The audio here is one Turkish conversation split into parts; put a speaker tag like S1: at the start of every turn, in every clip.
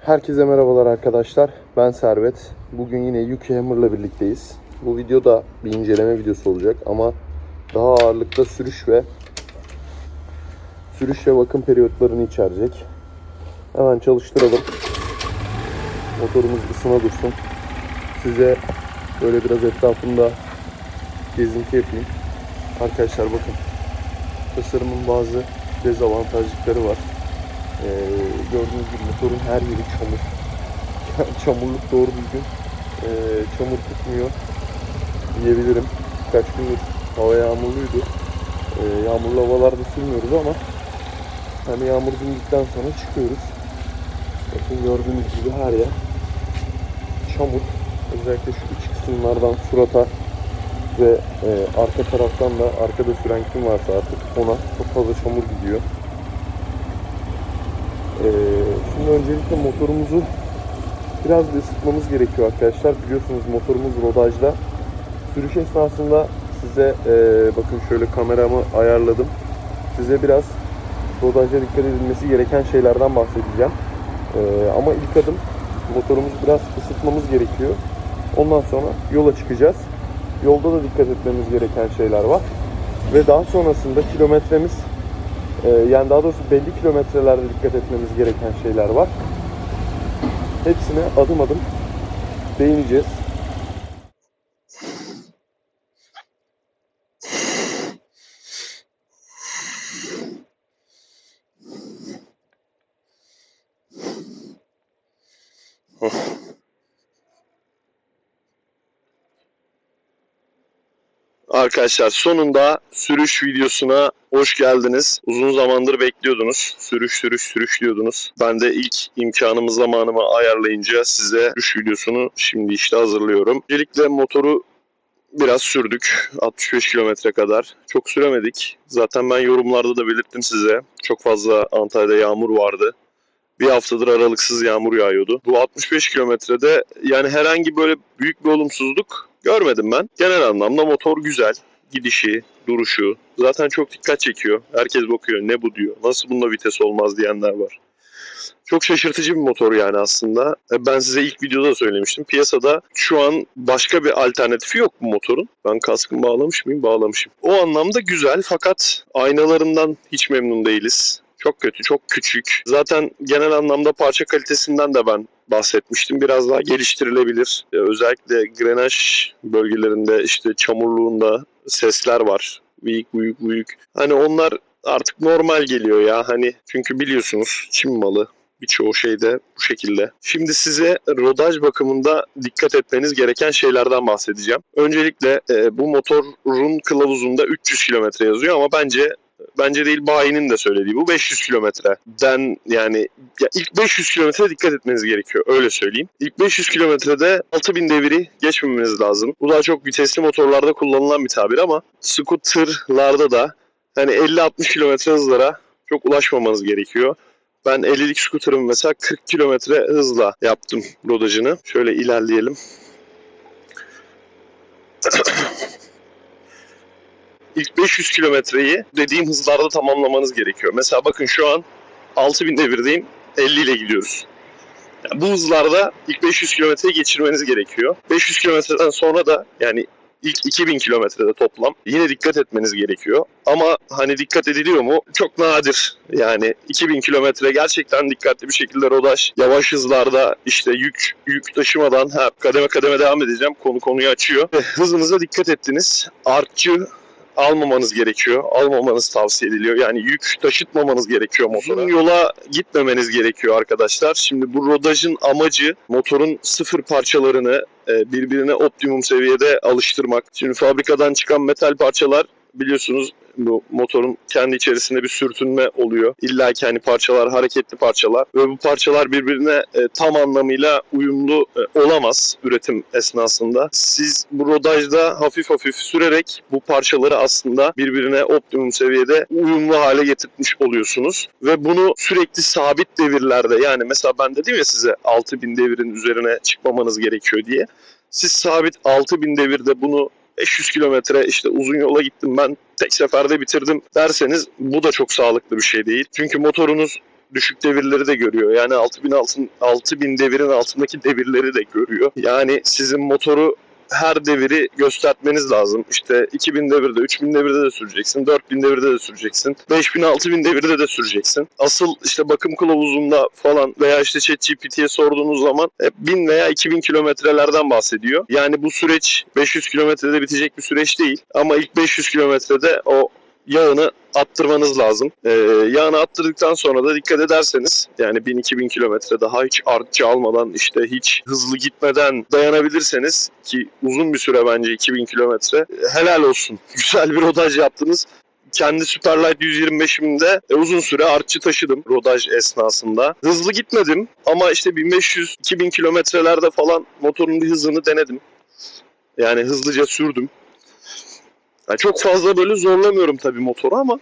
S1: Herkese merhabalar arkadaşlar. Ben Servet. Bugün yine Yuki Hammer'la birlikteyiz. Bu video da bir inceleme videosu olacak ama daha ağırlıkta sürüş ve sürüş ve bakım periyotlarını içerecek. Hemen çalıştıralım. Motorumuz ısına dursun. Size böyle biraz etrafında gezinti yapayım. Arkadaşlar bakın. Tasarımın bazı dezavantajlıkları var. Ee, gördüğünüz gibi motorun her yeri çamur. Çamurluk doğru düzgün ee, çamur tutmuyor diyebilirim. Kaç gündür hava yağmurluydu. Ee, yağmurlu havalarda sürmüyoruz ama hani yağmur dindikten sonra çıkıyoruz. Bakın gördüğünüz gibi her yer çamur. Özellikle şu iç kısımlardan surata ve e, arka taraftan da arkada süren kim varsa artık ona çok fazla çamur gidiyor. Ee, şimdi öncelikle motorumuzu biraz bir ısıtmamız gerekiyor arkadaşlar. Biliyorsunuz motorumuz rodajda. Sürüş esnasında size e, bakın şöyle kameramı ayarladım. Size biraz rodajda dikkat edilmesi gereken şeylerden bahsedeceğim. Ee, ama ilk adım motorumuzu biraz ısıtmamız gerekiyor. Ondan sonra yola çıkacağız. Yolda da dikkat etmemiz gereken şeyler var. Ve daha sonrasında kilometremiz yani daha doğrusu belli kilometrelerde dikkat etmemiz gereken şeyler var. Hepsine adım adım değineceğiz.
S2: Arkadaşlar sonunda sürüş videosuna hoş geldiniz. Uzun zamandır bekliyordunuz. Sürüş sürüş sürüş diyordunuz. Ben de ilk imkanımı zamanımı ayarlayınca size sürüş videosunu şimdi işte hazırlıyorum. Öncelikle motoru biraz sürdük. 65 kilometre kadar. Çok süremedik. Zaten ben yorumlarda da belirttim size. Çok fazla Antalya'da yağmur vardı. Bir haftadır aralıksız yağmur yağıyordu. Bu 65 kilometrede yani herhangi böyle büyük bir olumsuzluk görmedim ben. Genel anlamda motor güzel. Gidişi, duruşu zaten çok dikkat çekiyor. Herkes bakıyor ne bu diyor. Nasıl bunda vites olmaz diyenler var. Çok şaşırtıcı bir motor yani aslında. E, Ben size ilk videoda da söylemiştim. Piyasada şu an başka bir alternatifi yok bu motorun. Ben kaskımı bağlamış mıyım? Bağlamışım. O anlamda güzel fakat aynalarından hiç memnun değiliz. Çok kötü, çok küçük. Zaten genel anlamda parça kalitesinden de ben bahsetmiştim. Biraz daha geliştirilebilir. Ee, Özellikle grenaj bölgelerinde işte çamurluğunda sesler var. Büyük büyük büyük. Hani onlar artık normal geliyor ya. Hani çünkü biliyorsunuz Çin malı birçoğu şeyde bu şekilde. Şimdi size rodaj bakımında dikkat etmeniz gereken şeylerden bahsedeceğim. Öncelikle e, bu motorun kılavuzunda 300 kilometre yazıyor ama bence bence değil bayinin de söylediği bu 500 kilometreden yani ya ilk 500 kilometre dikkat etmeniz gerekiyor öyle söyleyeyim. İlk 500 kilometrede 6000 deviri geçmemeniz lazım. Bu daha çok vitesli motorlarda kullanılan bir tabir ama scooterlarda da hani 50-60 kilometre hızlara çok ulaşmamanız gerekiyor. Ben 50'lik scooter'ımı mesela 40 kilometre hızla yaptım rodajını. Şöyle ilerleyelim. İlk 500 kilometreyi dediğim hızlarda tamamlamanız gerekiyor. Mesela bakın şu an 6000 devirdeyim 50 ile gidiyoruz. Yani bu hızlarda ilk 500 kilometreyi geçirmeniz gerekiyor. 500 kilometreden sonra da yani ilk 2000 kilometrede toplam yine dikkat etmeniz gerekiyor. Ama hani dikkat ediliyor mu? Çok nadir. Yani 2000 kilometre gerçekten dikkatli bir şekilde rodaj yavaş hızlarda işte yük yük taşımadan ha, kademe kademe devam edeceğim. Konu konuyu açıyor. Hızınıza dikkat ettiniz. Artçı almamanız gerekiyor. Almamanız tavsiye ediliyor. Yani yük taşıtmamanız gerekiyor motora. Uzun yola gitmemeniz gerekiyor arkadaşlar. Şimdi bu rodajın amacı motorun sıfır parçalarını e, birbirine optimum seviyede alıştırmak. Şimdi fabrikadan çıkan metal parçalar biliyorsunuz bu motorun kendi içerisinde bir sürtünme oluyor. İlla ki hani parçalar hareketli parçalar ve bu parçalar birbirine e, tam anlamıyla uyumlu e, olamaz üretim esnasında. Siz bu rodajda hafif hafif sürerek bu parçaları aslında birbirine optimum seviyede uyumlu hale getirmiş oluyorsunuz ve bunu sürekli sabit devirlerde yani mesela ben dedim ya size 6000 devirin üzerine çıkmamanız gerekiyor diye. Siz sabit 6000 devirde bunu 500 kilometre işte uzun yola gittim ben tek seferde bitirdim derseniz bu da çok sağlıklı bir şey değil. Çünkü motorunuz düşük devirleri de görüyor. Yani 6000 altın 6000 devirin altındaki devirleri de görüyor. Yani sizin motoru her deviri göstermeniz lazım. İşte 2000 devirde, 3000 devirde de süreceksin, 4000 devirde de süreceksin, 5000, 6000 devirde de süreceksin. Asıl işte bakım kılavuzunda falan veya işte ChatGPT'ye sorduğunuz zaman hep 1000 veya 2000 kilometrelerden bahsediyor. Yani bu süreç 500 kilometrede bitecek bir süreç değil. Ama ilk 500 kilometrede o yağını attırmanız lazım. Ee, yağını attırdıktan sonra da dikkat ederseniz yani 1000-2000 kilometre daha hiç artçı almadan işte hiç hızlı gitmeden dayanabilirseniz ki uzun bir süre bence 2000 kilometre helal olsun. Güzel bir rodaj yaptınız. Kendi Superlight 125'imde e, uzun süre artçı taşıdım rodaj esnasında. Hızlı gitmedim ama işte 1500-2000 kilometrelerde falan motorun bir hızını denedim. Yani hızlıca sürdüm. Yani çok fazla böyle zorlamıyorum tabii motoru ama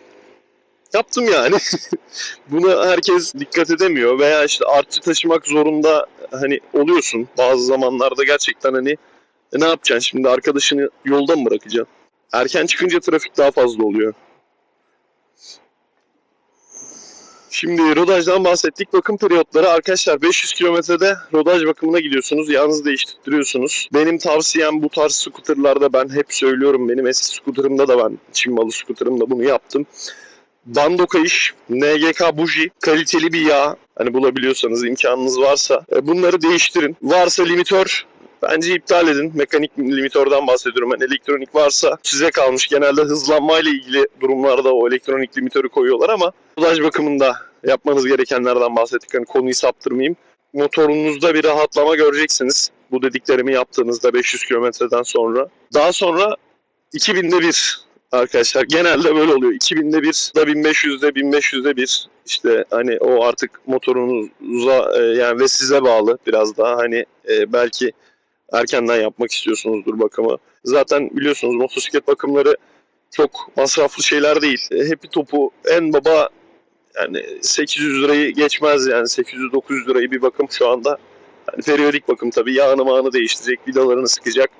S2: yaptım yani. Buna herkes dikkat edemiyor veya işte artçı taşımak zorunda hani oluyorsun. Bazı zamanlarda gerçekten hani e, ne yapacaksın şimdi arkadaşını yolda mı bırakacaksın? Erken çıkınca trafik daha fazla oluyor. Şimdi rodajdan bahsettik. Bakım periyotları arkadaşlar 500 kilometrede rodaj bakımına gidiyorsunuz. Yalnız değiştiriyorsunuz. Benim tavsiyem bu tarz skuterlarda ben hep söylüyorum. Benim eski skuterımda da ben Çin malı skuterımda bunu yaptım. Bando kayış, NGK buji, kaliteli bir yağ. Hani bulabiliyorsanız imkanınız varsa e, bunları değiştirin. Varsa limitör Bence iptal edin. Mekanik limitörden bahsediyorum. Yani elektronik varsa size kalmış. Genelde hızlanmayla ilgili durumlarda o elektronik limitörü koyuyorlar ama rodaj bakımında yapmanız gerekenlerden bahsettik. Hani konuyu saptırmayayım. Motorunuzda bir rahatlama göreceksiniz. Bu dediklerimi yaptığınızda 500 kilometreden sonra. Daha sonra 2000'de bir arkadaşlar. Genelde böyle oluyor. 2000'de bir da 1500'de 1500'de bir. İşte hani o artık motorunuza e, yani ve size bağlı biraz daha hani e, belki erkenden yapmak istiyorsunuzdur bakımı. Zaten biliyorsunuz motosiklet bakımları çok masraflı şeyler değil. E, Happy topu en baba yani 800 lirayı geçmez yani 800-900 lirayı bir bakım şu anda. Yani periyodik bakım tabii yağını mağını değiştirecek, vidalarını sıkacak.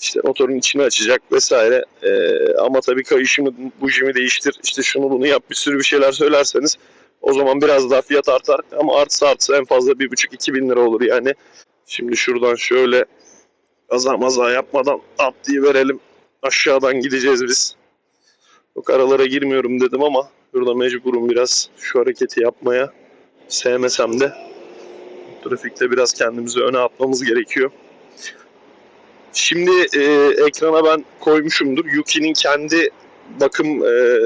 S2: işte motorun içini açacak vesaire. E, ama tabii kayışımı, bujimi değiştir, işte şunu bunu yap bir sürü bir şeyler söylerseniz o zaman biraz daha fiyat artar. Ama artsa artsa en fazla 1,5-2 bin lira olur yani. Şimdi şuradan şöyle kaza maza yapmadan atlayıverelim. Aşağıdan gideceğiz biz. Yok aralara girmiyorum dedim ama burada mecburum biraz şu hareketi yapmaya. Sevmesem de trafikte biraz kendimizi öne atmamız gerekiyor. Şimdi e, ekrana ben koymuşumdur. Yuki'nin kendi bakım e,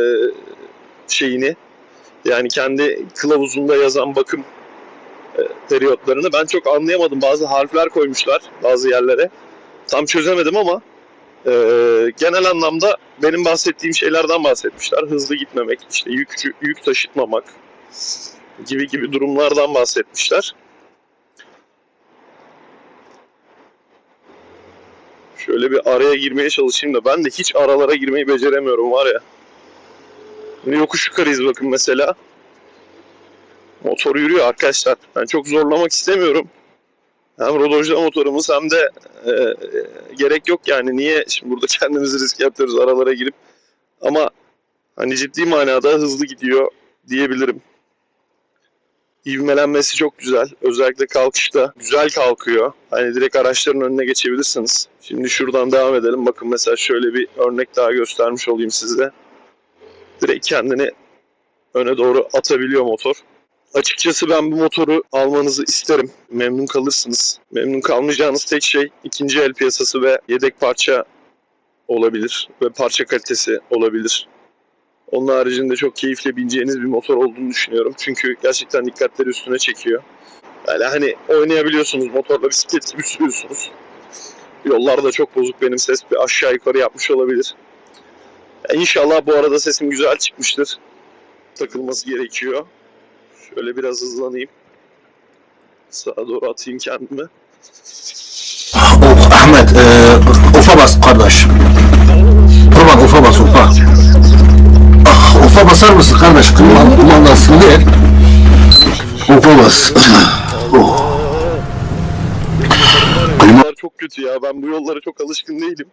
S2: şeyini yani kendi kılavuzunda yazan bakım e, periyotlarını ben çok anlayamadım. Bazı harfler koymuşlar bazı yerlere. Tam çözemedim ama e, genel anlamda benim bahsettiğim şeylerden bahsetmişler. Hızlı gitmemek, işte yük, yük taşıtmamak gibi gibi durumlardan bahsetmişler. Şöyle bir araya girmeye çalışayım da ben de hiç aralara girmeyi beceremiyorum var ya. Şimdi yokuş yukarıyız bakın mesela. Motor yürüyor arkadaşlar. Ben çok zorlamak istemiyorum. Hem rodajda motorumuz hem de e, e, gerek yok yani. Niye şimdi burada kendimizi risk yapıyoruz aralara girip. Ama hani ciddi manada hızlı gidiyor diyebilirim. İvmelenmesi çok güzel. Özellikle kalkışta güzel kalkıyor. Hani direkt araçların önüne geçebilirsiniz. Şimdi şuradan devam edelim. Bakın mesela şöyle bir örnek daha göstermiş olayım size. Direkt kendini öne doğru atabiliyor motor. Açıkçası ben bu motoru almanızı isterim. Memnun kalırsınız. Memnun kalmayacağınız tek şey ikinci el piyasası ve yedek parça olabilir ve parça kalitesi olabilir. Onun haricinde çok keyifle bineceğiniz bir motor olduğunu düşünüyorum. Çünkü gerçekten dikkatleri üstüne çekiyor. Yani hani oynayabiliyorsunuz motorla bisiklet gibi sürüyorsunuz. Yollar da çok bozuk benim ses bir aşağı yukarı yapmış olabilir. Yani İnşallah bu arada sesim güzel çıkmıştır. Takılması gerekiyor. Şöyle biraz hızlanayım. Sağa doğru atayım kendimi.
S3: Oh Ahmet, e, ufa bas kardeş. Kurban ufa bas ufa. Ah, ufa basar mısın kardeş? Kumman, kumandasını ver. Ufa bas. Oh.
S2: Çok kötü ya. Ben bu yollara çok alışkın değilim.